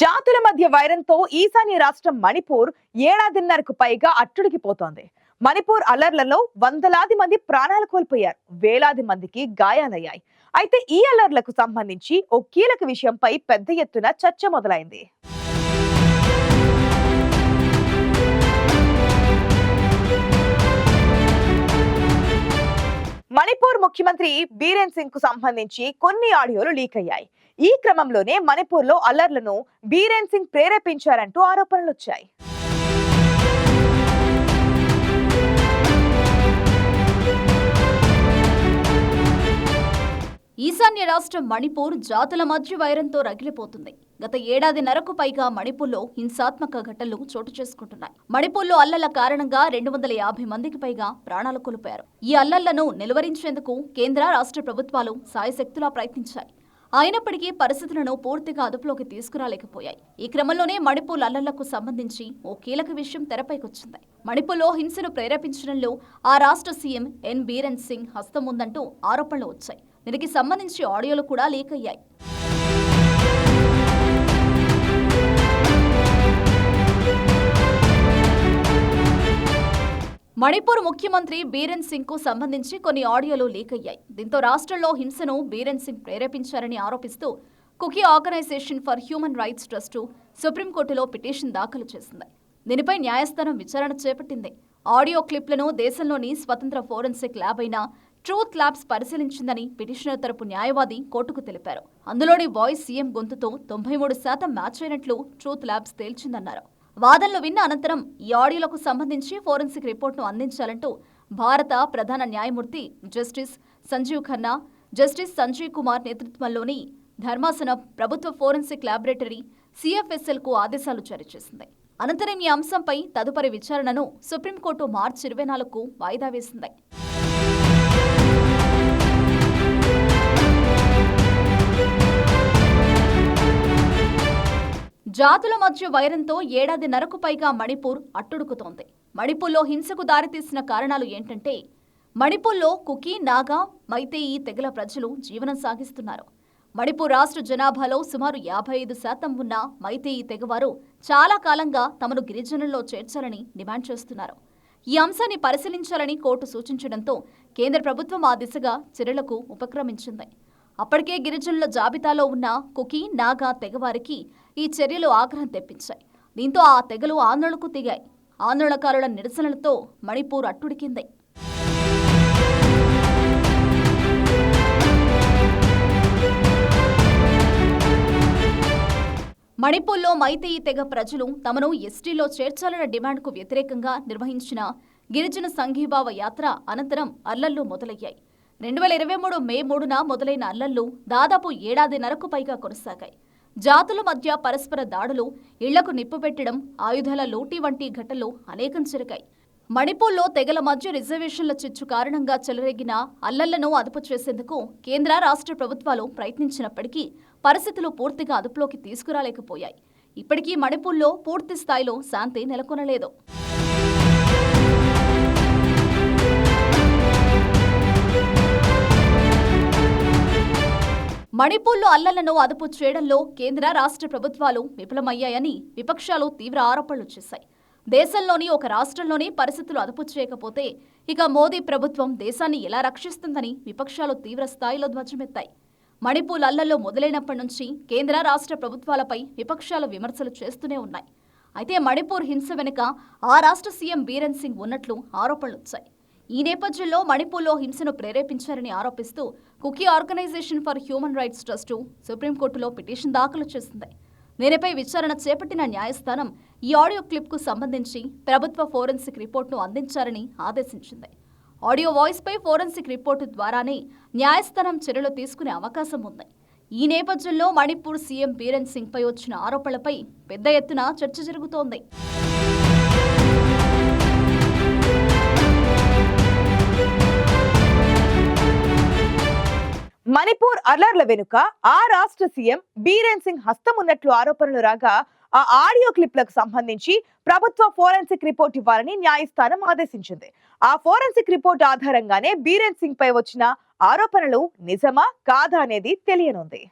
జాతుల మధ్య వైరంతో ఈశాన్య రాష్ట్రం మణిపూర్ ఏడాదిన్నరకు పైగా అట్టుడికిపోతోంది మణిపూర్ అల్లర్లలో వందలాది మంది ప్రాణాలు కోల్పోయారు. వేలాది మందికి గాయాలయ్యాయి. అయితే ఈ అల్లర్లకు సంబంధించి ఓ కీలక విషయంపై పెద్ద ఎత్తున చర్చ మొదలైంది. మణిపూర్ ముఖ్యమంత్రి బీరేన్ సింగ్కు సంబంధించి కొన్ని ఆడియోలు లీక్ అయ్యాయి ఈ క్రమంలోనే మణిపూర్లో అల్లర్లను బీరేన్ సింగ్ ప్రేరేపించారంటూ ఆరోపణలు వచ్చాయి ఈశాన్య రాష్ట్రం మణిపూర్ జాతుల మధ్య వైరంతో రగిలిపోతుంది. గత ఏడాదిన్నరకు పైగా మణిపూర్లో హింసాత్మక ఘటనలు చోటు చేసుకుంటున్నాయి. మణిపూర్లో అల్లల కారణంగా రెండు వందల యాభై మందికి పైగా ప్రాణాలు కోల్పోయారు. ఈ అల్లర్లను నిలువరించేందుకు కేంద్ర రాష్ట్ర ప్రభుత్వాలు సాయశక్తులా ప్రయత్నించాయి. అయినప్పటికీ పరిస్థితులను పూర్తిగా అదుపులోకి తీసుకురాలేకపోయాయి. ఈ క్రమంలోనే మణిపూర్ అల్లర్లకు సంబంధించి ఓ కీలక విషయం తెరపైకొచ్చింది. మణిపూర్లో హింసను ప్రేరేపించడంలో ఆ రాష్ట్ర సీఎం ఎన్ బీరెన్ సింగ్ హస్తం ఉందంటూ ఆరోపణలు వచ్చాయి. దీనికి సంబంధించి ఆడియోలు కూడా లీక్ అయ్యాయి మణిపూర్ ముఖ్యమంత్రి బీరెన్ సింగ్కు సంబంధించి కొన్ని ఆడియోలు లీక్ అయ్యాయి. దీంతో రాష్ట్రంలో హింసను బీరెన్ సింగ్ ప్రేరేపించారని ఆరోపిస్తూ Kuki organisation for human rights trust సుప్రీంకోర్టులో పిటిషన్ దాఖలు చేసింది. దీనిపై న్యాయస్థానం విచారణ చేపట్టింది. ఆడియో క్లిప్లను దేశంలోని స్వతంత్ర ఫోరెన్సిక్ ల్యాబ్ అయిన ట్రూత్ ల్యాబ్స్ పరిశీలించిందని పిటిషనర్ తరపు న్యాయవాది కోర్టుకు తెలిపారు. అందులోని వాయిస్ సీఎం గొంతుతో తొంభై మూడు శాతం మ్యాచ్ అయినట్లు ట్రూత్ ల్యాబ్స్ తేల్చిందన్నారు. వాదనలు విన్న అనంతరం ఈ ఆడియోలకు సంబంధించి ఫోరెన్సిక్ రిపోర్ట్ను అందించాలంటూ భారత ప్రధాన న్యాయమూర్తి జస్టిస్ సంజీవ్ ఖన్నా జస్టిస్ సంజయ్ కుమార్ నేతృత్వంలోని ధర్మాసనం ప్రభుత్వ ఫోరెన్సిక్ ల్యాబొరేటరీ సిఎఫ్ఎస్ఎల్కు ఆదేశాలు జారీ చేసింది. అనంతరం ఈ అంశంపై తదుపరి విచారణను సుప్రీంకోర్టు మార్చి ఇరవై నాలుగుకు వాయిదా వేసింది. జాతుల మధ్య వైరంతో ఏడాదిన్నరకు పైగా మణిపూర్ అట్టుడుకుతోంది. మణిపూర్లో హింసకు దారితీసిన కారణాలు ఏంటంటే మణిపూర్లో కుకీ నాగా మైతేయి తెగల ప్రజలు జీవనం సాగిస్తున్నారు. మణిపూర్ రాష్ట్ర జనాభాలో సుమారు యాభై ఐదు శాతం ఉన్న మైతేయి తెగవారు చాలా కాలంగా తమను గిరిజనుల్లో చేర్చాలని డిమాండ్ చేస్తున్నారు. ఈ అంశాన్ని పరిశీలించాలని కోర్టు సూచించడంతో కేంద్ర ప్రభుత్వం ఆ దిశగా చర్యలకు ఉపక్రమించింది. అప్పటికే గిరిజనుల జాబితాలో ఉన్న కుకీ నాగా తెగవారికి ఈ చర్యలు ఆగ్రహం తెప్పించాయి. దీంతో ఆ తెగలు ఆందోళనకు దిగాయి. ఆందోళనకారుల నిరసనలతో మణిపూర్ అట్టుడికింది మణిపూర్లో మైతేయి తెగ ప్రజలు తమను ఎస్టీలో చేర్చాలన్న డిమాండ్కు వ్యతిరేకంగా నిర్వహించిన గిరిజన సంఘీభావ యాత్ర అనంతరం అల్లల్లో మొదలయ్యాయి. రెండు వేల ఇరవై మూడు మే మూడున మొదలైన అల్లర్లు దాదాపు ఏడాదిన్నరకు పైగా కొనసాగాయి. జాతుల మధ్య పరస్పర దాడులు ఇళ్ళకు నిప్పు పెట్టడం ఆయుధాల లూటీ వంటి ఘటనలు అనేకం జరిగాయి. మణిపూర్లో తెగల మధ్య రిజర్వేషన్ల చిచ్చు కారణంగా చెలరేగిన అల్లర్లను అదుపు చేసేందుకు కేంద్ర రాష్ట్ర ప్రభుత్వాలు ప్రయత్నించినప్పటికీ పరిస్థితులు పూర్తిగా అదుపులోకి తీసుకురాలేకపోయాయి. ఇప్పటికీ మణిపూర్లో పూర్తి స్థాయిలో శాంతి నెలకొనలేదు. మణిపూర్లో అల్లలను అదుపు చేయడంలో కేంద్ర రాష్ట్ర ప్రభుత్వాలు విఫలమయ్యాయని విపక్షాలు తీవ్ర ఆరోపణలు చేశాయి. దేశంలోని ఒక రాష్ట్రంలోని పరిస్థితులు అదుపు చేయకపోతే ఇక మోదీ ప్రభుత్వం దేశాన్ని ఎలా రక్షిస్తుందని విపక్షాలు తీవ్ర స్థాయిలో ధ్వజమెత్తాయి. మణిపూర్ అల్లల్లో మొదలైనప్పటి నుంచి కేంద్ర రాష్ట్ర ప్రభుత్వాలపై విపక్షాలు విమర్శలు చేస్తూనే ఉన్నాయి. అయితే మణిపూర్ హింస వెనుక ఆ రాష్ట్ర సీఎం బీరెన్ సింగ్ ఉన్నట్లు ఆరోపణలు వచ్చాయి. ఈ నేపథ్యంలో మణిపూర్లో హింసను ప్రేరేపించారని ఆరోపిస్తూ Kuki organisation for human rights trust సుప్రీంకోర్టులో పిటిషన్ దాఖలు చేసింది. దీనిపై విచారణ చేపట్టిన న్యాయస్థానం ఈ ఆడియో క్లిప్కు సంబంధించి ప్రభుత్వ ఫోరెన్సిక్ రిపోర్ట్ను అందించాలని ఆదేశించింది. ఆడియో వాయిస్పై ఫోరెన్సిక్ రిపోర్టు ద్వారానే న్యాయస్థానం చర్యలు తీసుకునే అవకాశం ఉంది. ఈ నేపథ్యంలో మణిపూర్ సీఎం బీరెన్ సింగ్పై వచ్చిన ఆరోపణలపై పెద్ద ఎత్తున చర్చ జరుగుతోంది. మణిపూర్ అలర్ల వెనుక ఆ రాష్ట్ర సీఎం బీరేన్ సింగ్ హస్తం ఉన్నట్లు ఆరోపణలు రాగా ఆ ఆడియో క్లిప్లకు సంబంధించి ప్రభుత్వ ఫోరెన్సిక్ రిపోర్ట్ ఇవ్వాలని న్యాయస్థానం ఆదేశించింది. ఆ ఫోరెన్సిక్ రిపోర్ట్ ఆధారంగానే బీరేన్ సింగ్ పై వచ్చిన ఆరోపణలు నిజమా కాదా అనేది తెలియనుంది.